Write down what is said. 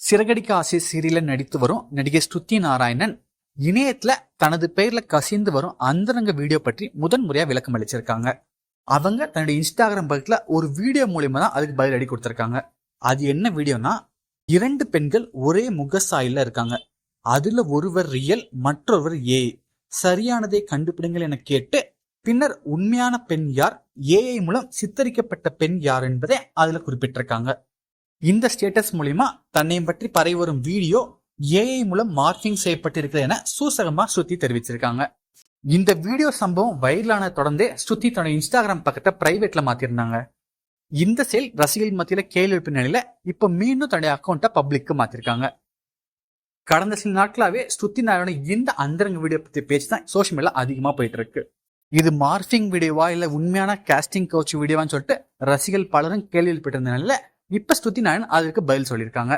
சிறகடிக்க ஆசை சீரியல நடித்து வரும் நடிகை ஸ்ருதி நாராயணன் இணையத்துல தனது பெயர்ல கசிந்து வரும் அந்தரங்க வீடியோ பற்றி முதன் முறையா விளக்கம் அளிச்சிருக்காங்க. அவங்க தன்னுடைய இன்ஸ்டாகிராம் பக்கத்துல ஒரு வீடியோ மூலியமா தான் அதுக்கு பதிலடி கொடுத்திருக்காங்க. அது என்ன வீடியோனா இரண்டு பெண்கள் ஒரே முகசாயில இருக்காங்க. அதுல ஒருவர் ரியல் மற்றொருவர் ஏ. சரியானதை கண்டுபிடுங்கள் என கேட்டு பின்னர் உண்மையான பெண் யார் ஏஐ மூலம் சித்தரிக்கப்பட்ட பெண் யார் என்பதை அதுல குறிப்பிட்டிருக்காங்க. இந்த ஸ்டேட்டஸ் மூலிமா தன்னையும் பற்றி பரவி வரும் வீடியோ ஏஐ மூலம் மார்க்கிங் செய்யப்பட்டிருக்கிறது என சூசகமா ஸ்ருதி தெரிவிச்சிருக்காங்க. இந்த வீடியோ சம்பவம் வைரலான தொடர்ந்தே ஸ்ருதி தன்னுடைய இன்ஸ்டாகிராம் பக்கத்தை பிரைவேட்ல மாத்திருந்தாங்க. இந்த செயல் ரசிகர்கள் மத்தியில கேள்வி எழுப்பின நிலையில இப்ப மீண்டும் தன்னுடைய அக்கௌண்ட்டை பப்ளிக்கு மாத்திருக்காங்க. கடந்த சில நாட்களாவே ஸ்ருதி நாராயண இந்த அந்தரங்க வீடியோ பத்தி பேச்சு தான் சோஷியல் மீடியா அதிகமா போயிட்டு இருக்கு. இது மார்பிங் வீடியோவா இல்ல உண்மையான காஸ்டிங் கோச் வீடியோவான்னு சொல்லிட்டு ரசிகர்கள் பலரும் கேள்வி எழுப்பிட்டு இருந்தனால இப்ப ஸ்ருதி நாராயணன் அதற்கு பதில் சொல்லியிருக்காங்க.